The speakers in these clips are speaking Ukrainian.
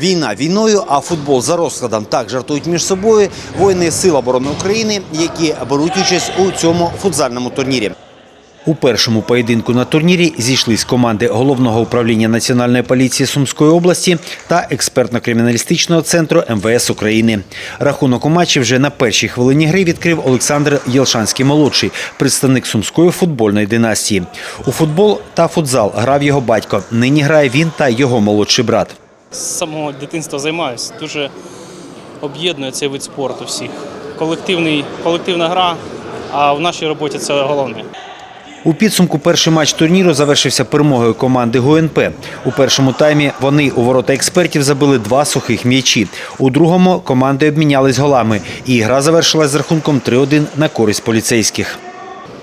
Війна війною, а футбол за розкладом так жартують між собою воїни Сил оборони України, які беруть участь у цьому футзальному турнірі. У першому поєдинку на турнірі зійшлись команди головного управління Національної поліції Сумської області та експертно-криміналістичного центру МВС України. Рахунок у матчі вже на першій хвилині гри відкрив Олександр Єлшанський молодший, представник сумської футбольної династії. У футбол та футзал грав його батько. Нині грає він та його молодший брат. З самого дитинства займаюся. Дуже об'єднує цей вид спорту всіх. Колективний, колективна гра, а в нашій роботі це головне. У підсумку перший матч турніру завершився перемогою команди ГУНП. У першому таймі вони у ворота експертів забили два сухих м'ячі. У другому команди обмінялись голами, і гра завершилась з рахунком 3-1 на користь поліцейських.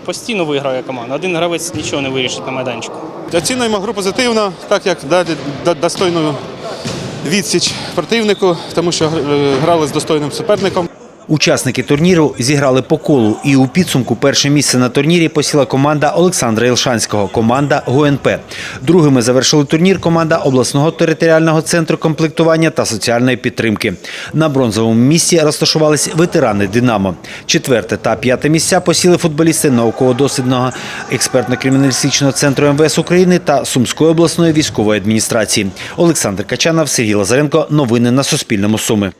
Постійно виграє команда. Один гравець нічого не вирішить на майданчику. Оцінюємо гру позитивно, так як далі до- достойну відсіч противнику, тому що е, грали з достойним суперником. Учасники турніру зіграли по колу, і у підсумку перше місце на турнірі посіла команда Олександра Ілшанського, команда ГУНП. Другими завершили турнір команда обласного територіального центру комплектування та соціальної підтримки. На бронзовому місці розташувались ветерани Динамо. Четверте та п'яте місця посіли футболісти науково-дослідного експертно-криміналістичного центру МВС України та Сумської обласної військової адміністрації. Олександр Качанов, Сергій Лазаренко. Новини на Суспільному. Суми.